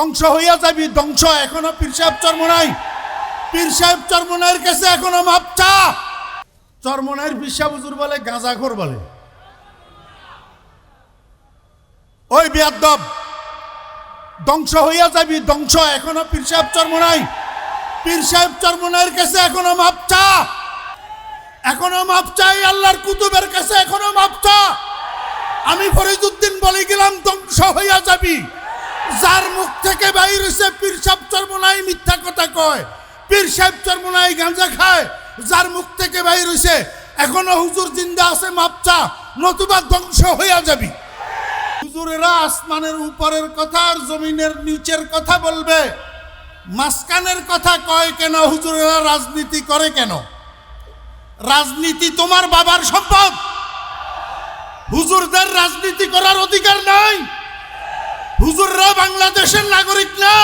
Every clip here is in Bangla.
ধ্বংস হইয়া যাবি, ধ্বংস। এখনও পীর সাহেব চর্মনাই পীর সাহেব চর্মনাইয়ের কাছে এখনও মাপচা চর্মনাইয়ের সাহেব হুজুর বলে গাঁজাখোর বলে। ওই বিয়াদ্দব ধ্বংস হইয়া যাবি, ধ্বংস। এখনও পীর সাহেব চর্মনাই পীর সাহেব চর্মনাইয়ের কাছে এখনও মাপচা এখনও মাপ চাই আল্লাহর কুতুবের কাছে এখনও মাপ চা। আমি ফরিদুদ্দিন বলে গেলাম, ধ্বংস হইয়া যাবি। থেকে বাইর হইছে পীর সাহেব চর্মনাই মিথ্যা কথা কয়। পীর সাহেব চর্মনাই গাঁজা খায়, যার মুখ থেকে বাইর হইছে, এখনও হুজুর জিন্দা আছে মাপচা নতুবা ধ্বংস হইয়া যাবি। হুজুরেরা আসমানের উপরের কথা আর জমিনের নিচের কথা বলবে। মাঝখানের কথা কয় কেন? হুজুরেরা রাজনীতি করে কেন? রাজনীতি তোমার বাবার সম্পদ। হুজুরদের রাজনীতি করার অধিকার নাই। হুজুররা বাংলাদেশের নাগরিক না।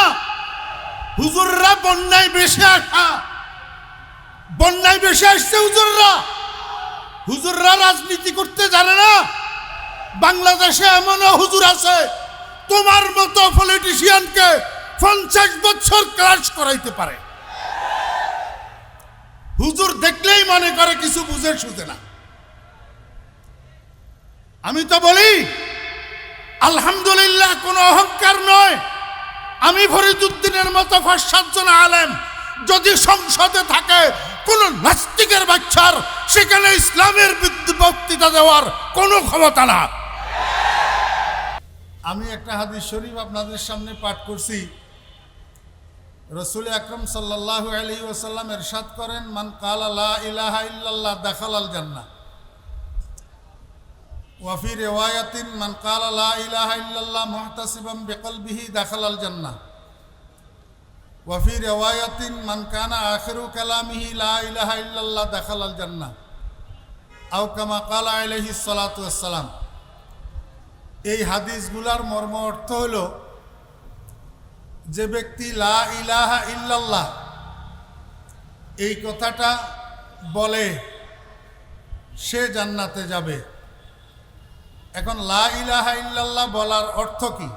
হুজুররা বন্যায় বেশে আসা। বন্যায় বেশে আসছে হুজুররা। হুজুররা রাজনীতি করতে জানে না। বাংলাদেশে এমনও হুজুর আছে, তোমার মতো পলিটিশিয়ানকে পঞ্চাশ বছর ক্লাস করাইতে পারে। হুজুর দেখলেই মনে করে, কিছু বুঝে সুঝে না। আমি তো বলি আলহামদুলিল্লাহ, কোনো অহংকার নয়। আমি ফরিদুদ্দিনের মতো সাতজন আলেম, যদি সংসদে থাকে, কোন নাস্তিকের বাচ্চার, সেখানে ইসলামের বক্তৃতা দেওয়ার কোনো ক্ষমতা না। আমি একটা হাদিস শরীফ আপনাদের সামনে পাঠ করছি। রসুল আকরম সাল্লাহ আলী ওসাল্লাম এরশাদ করেন, মান কালা লা ইলাহা ইল্লাল্লাহ দাখাল আল জান্নাহ। ওয়াফি রেওয়ায়াতিন মান কালা লা ইলাহা ইল্লাল্লাহ মুহতাসিবাম বিকলবিহি দাখাল আল জান্নাহ ওয়াফি রেওয়ায়াতিন মান কানা আখিরু কালামিহি লা ইলাহা ইল্লাল্লাহ দাখাল আল জান্নাহ আও কামা কালা আলাইহিস সালাতু এই হাদিসগুলার মর্ম অর্থ হলো, যে ব্যক্তি লা ইলাহা ইল্লাল্লাহ, এই কথাটা বলে সে জান্নাতে যাবে। এখন লা ইলাহা ইল্লাল্লাহ বলার অর্থ কি?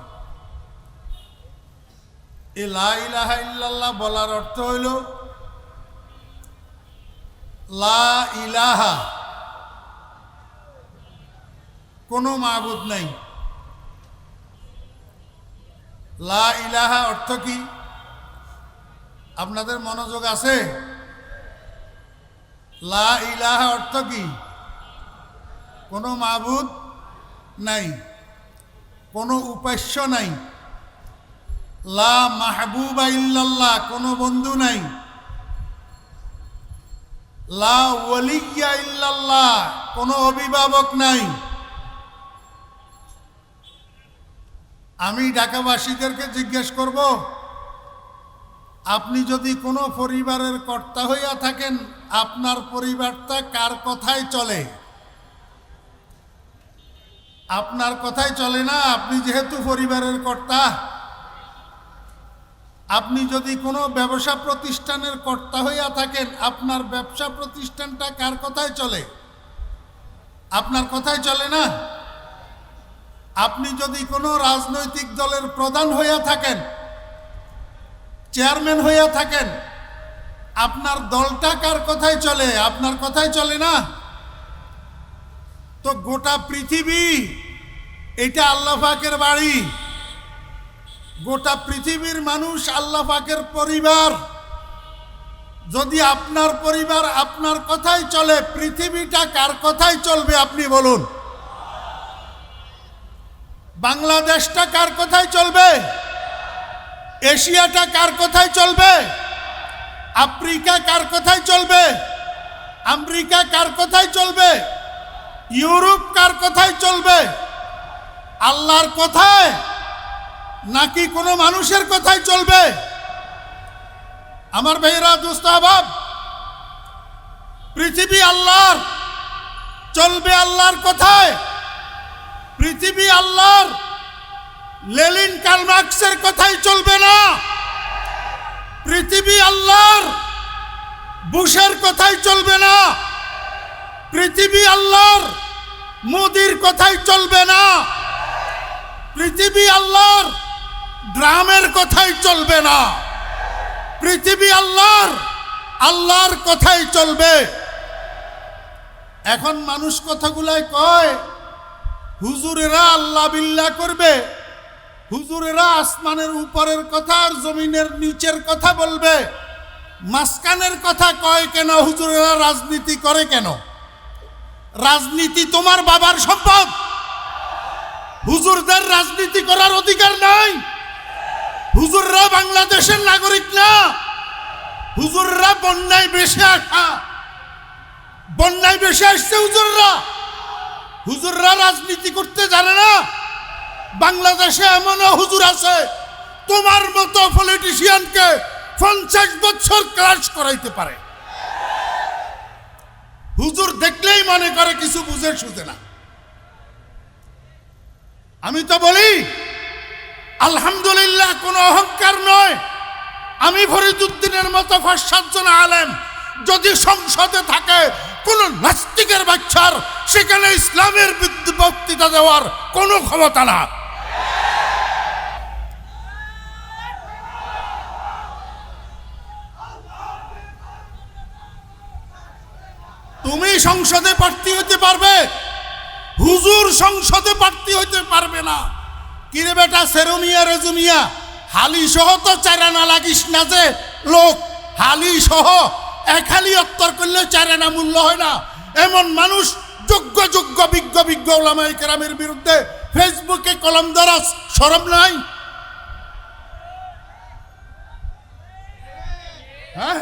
এই লা ইলাহা ইল্লাল্লাহ বলার অর্থ হইল, লা ইলাহা, কোনো মাবুদ নাই। লা ইলাহা অর্থ কি? আপনাদের মনোযোগ আছে? লা ইলাহা অর্থ কি? কোনো মাবুদ নাই। কোনো উপাস্য নাই। লা মাহবুবা ইল্লাল্লাহ, কোনো বন্ধু নাই। লা ওয়ালিয়া ইল্লাল্লাহ, কোনো অভিভাবক নাই। আমি ঢাকাবাসীদেরকে জিজ্ঞেস করব, আপনি যদি কোনো পরিবারের কর্তা হইয়া থাকেন, আপনার পরিবারটা কার কথায় চলে? আপনার কথাই চলে না, আপনি যেহেতু পরিবারের কর্তা, আপনি যদি কোনো ব্যবসা প্রতিষ্ঠানের কর্তা হইয়া থাকেন, আপনার ব্যবসা প্রতিষ্ঠানটা কার কথায় চলে? আপনার কথাই চলে না? আপনি যদি কোনো রাজনৈতিক দলের প্রধান হইয়া থাকেন, চেয়ারম্যান হইয়া থাকেন, আপনার দলটা কার কথায় চলে? আপনার কথাই চলে না? তো গোটা পৃথিবী, এটা আল্লাহ পাকের বাড়ি। গোটা পৃথিবীর মানুষ আল্লাহ পাকের পরিবার। যদি আপনার পরিবার আপনার কথাই চলে, পৃথিবীটা কার কথাই চলবে আপনি বলুন? বাংলাদেশটা কার কথায় চলবে? এশিয়াটা কার কথায় চলবে? আফ্রিকা কার কথায় চলবে? আমেরিকা কার কথায় চলবে? ইউরোপ কার কথায় চলবে? আল্লাহর কথায়? নাকি কোনো মানুষের কথায় চলবে? আমার ভাইরা দুস্তাবাব পৃথিবী আল্লাহর, চলবে আল্লাহর কথায়। পৃথিবী আল্লাহর লেলিন কালমার্কসের কথাই চলবে না। পৃথিবী আল্লাহর, বুশের কথাই চলবে না। পৃথিবী আল্লাহর মোদির কথাই চলবে না। পৃথিবী আল্লাহর ড্রামের কথাই চলবে না। পৃথিবী আল্লাহর আল্লাহর কথাই চলবে। এখন মানুষ কথাগুলাই কয়, হুজুরেরা আল্লাহ বিল্লাহ করবে। হুজুরেরা আসমানের উপরের কথা আর জমিনের নিচের কথা বলবে। মাঝখানের কথা কয় কেন? হুজুরেরা রাজনীতি করে কেন? রাজনীতি তোমার বাবার সম্পদ। হুজুরদের রাজনীতি করার অধিকার নাই। হুজুররা বাংলাদেশের নাগরিক না। হুজুররা বন্যায় বেশি আসা। বন্যায় বেশি আসছে হুজুররা। হুজুররা রাজনীতি করতে জানে না। বাংলাদেশে এমনও হুজুর আছে, তোমার মতো পলিটিশিয়ানকে পঞ্চাশ বছর ক্লাস করাইতে পারে। হুজুর দেখলেই মনে করে, কিছু বুঝে শুধে না। আমি তো বলি, আলহামদুলিল্লাহ কোনো অহংকার নয়। আমি ফরিদুদ্দিনের মতো পাঁচ সাতজন আলেম, যদি সংসদে থাকে, কোন নাস্তিকের বাচ্চার, সেখানে ইসলামের বক্তৃতা দেওয়ার কোনো ক্ষমতা না। সংসদে প্রার্থী হতে পারবে? হুজুর সংসদে প্রার্থী হইতে পারবে না। কিরে বেটা সেরোনিয়া রেজুনিয়া হালি সহ তো চারানা লাগিস না যে, লোক। হালি সহ এক হালি অত্তর করলে চারানা মূল্য হয় না। এমন মানুষ যোগ্য যোগ্য, বিজ্ঞ বিজ্ঞ ওলামাই কেরামের বিরুদ্ধে ফেসবুকে কলম দ্বারা সরম নাই? হ্যাঁ?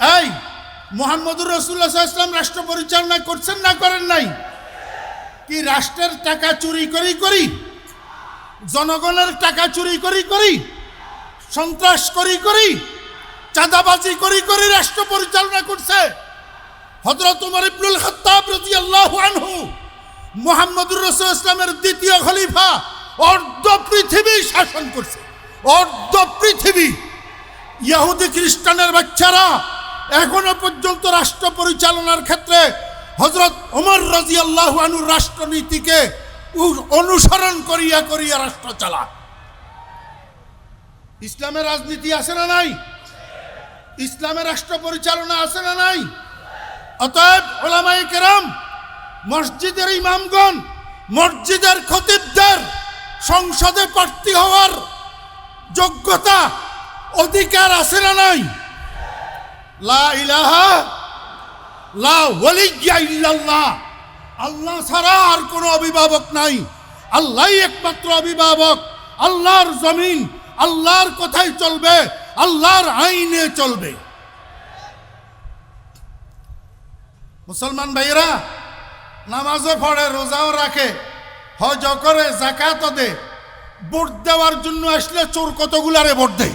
এই, মোহাম্মদুর রসুল্লাহ ইসলাম রাষ্ট্র পরিচালনা করছেন না করেন নাই? কি রাষ্ট্রের টাকা চুরি করি করি? জনগণের টাকা চুরি করি করি? সন্ত্রাস করি করি? চাঁদাবাজি করি করি রাষ্ট্র পরিচালনা করছে? হজরত উমর ইবনুল খাত্তাব রাদিয়াল্লাহু আনহু মুহাম্মদুর রাসূল ইসলামের দ্বিতীয় খলিফা অর্ধ পৃথিবী শাসন করছে। অর্ধ পৃথিবী। ইহুদি খ্রিস্টানের বাচ্চারা এখনও পর্যন্ত রাষ্ট্র পরিচালনার ক্ষেত্রে হজরত ওমর রাজি আল্লাহ আনুর রাষ্ট্রনীতিকে অনুসরণ করিয়া করিয়া রাষ্ট্র চালা ইসলামের রাজনীতি আছে না নাই? ইসলামের রাষ্ট্র পরিচালনা আছে না নাই? অতএব ওলামাই কেরাম, মসজিদের ইমামগণ, মসজিদের খতিবদের সংসদে প্রার্থী হওয়ার যোগ্যতা, অধিকার আছে না নাই লা ইলাহা লা ওয়ালিয়া ইল্লাল্লাহ আল্লাহ ছাড়া আর কোনো অভিভাবক নাই। আল্লাহই একমাত্র অভিভাবক। আল্লাহর জমিন, আল্লাহর কথাই চলবে, আল্লাহর আইনে চলবে। মুসলমান ভাইয়েরা, নামাজও পড়ে, রোজাও রাখে হজ করে, জাকাতও দে ভোট দেওয়ার জন্য আসলে চোর কতগুলারে ভোট দেয়?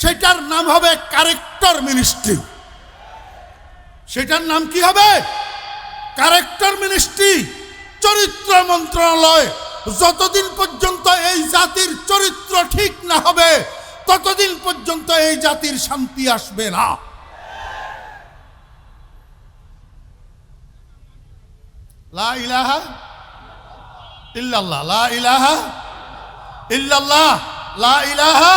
সেটার নাম হবে কারেক্টর মিনিস্ট্রি সেটার নাম কি হবে? কারেক্টর মিনিস্ট্রি চরিত্র মন্ত্রণালয়। যতদিন পর্যন্ত এই জাতির চরিত্র ঠিক না হবে, ততদিন পর্যন্ত এই জাতির শান্তি আসবে না। লা ইলাহা ইল্লাল্লাহ, লা ইলাহা ইল্লাল্লাহ, লা ইলাহা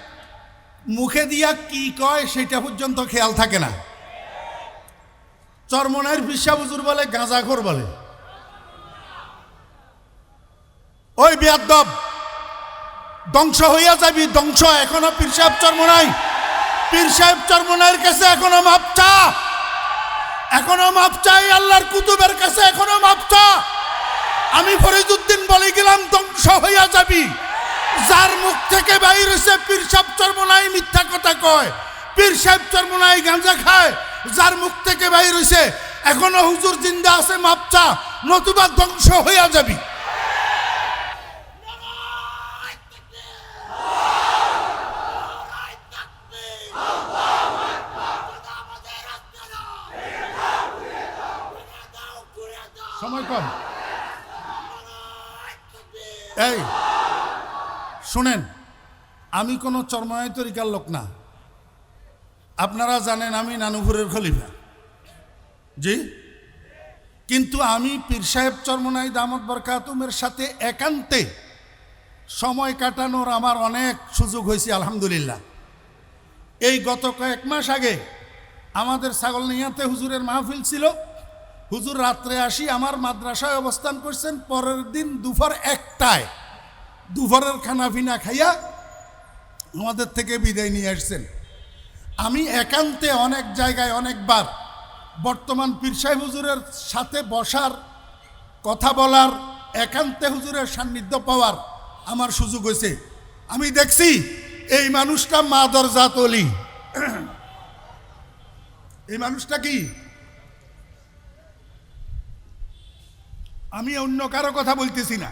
মুখে দিয়া কি কয় সেটা পর্যন্ত খেয়াল থাকে না। চরমনের বিশ্বা বুজুর বলে, গাঁজাখোর বলে। ওই বিয়াদ্দব ধ্বংস হইয়া যাবি, ধ্বংস। এখনও পীর সাহেব চরমনাই। পীর সাহেব চরমনাইয়ের কাছে এখনও মাপ চা। এখনও মাপ চাই আল্লাহর কুতুবের কাছে এখনও মাপ চা। আমি ফরিদুদ্দিন বলে গেলাম, ধ্বংস হইয়া যাবি। যার মুখ থেকে বাইর হইছে, পীর সাহেব চরমনাই মিথ্যা কথা কয়। পীর সাহেব চরমনাই গাঁজা খায়, যার মুখ থেকে বাইর হইছে, এখনও হুজুর জিন্দা আছে, মাপচা, নতুবা ধ্বংস হইয়া যাবি। সময় কম। এই শুনেন, আমি কোনো চর্ময় তরিকার লোক না। আপনারা জানেন আমি নানুপুরের খলিফা। জি? কিন্তু আমি পীর সাহেব চর্মনাই দামদ বরকাতুমের সাথে একান্তে সময় কাটানোর আমার অনেক সুযোগ হয়েছে, আলহামদুলিল্লাহ। এই গত কয়েক মাস আগে আমাদের ছাগল নিয়াতে হুজুরের মাহফিল ছিল। হুজুর রাত্রে আসি, আমার মাদ্রাসায় অবস্থান করছেন, পরের দিন দুপুর একটায়। দুপুরের খানা পিনা খাইয়া আমাদের থেকে বিদায় নিয়ে আসছেন। আমি একান্তে অনেক জায়গায় অনেকবার বর্তমান পীর সাহেব হুজুরের সাথে বসার, কথা বলার, একান্তে হুজুরের সান্নিধ্য পাওয়ার আমার সুযোগ হয়েছে। আমি দেখছি এই মানুষটা মা দরজাত অলি। এই মানুষটা কি? আমি অন্য কারও কথা বলতেছি না।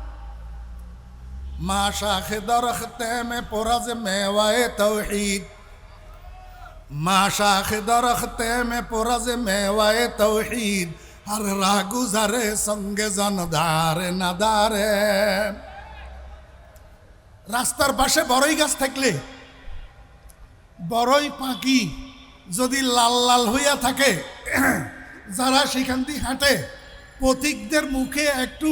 মা শাখে দরখতে মে পোরাজ মেওয়ায়ে তৌহিদ। আর রাগুজারে সঙ্গে জনদারে নাদারে রাস্তার পাশে বড়ই গাছ থাকলে, বড়ই পাখি যদি লাল লাল হইয়া থাকে, যারা সেখান দিয়ে হাঁটে, পথিকদের মুখে একটু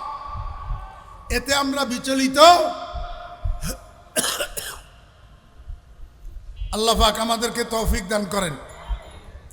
এতে আমরা বিচলিত। আল্লাহাক আমাদেরকে তৌফিক দান করেন।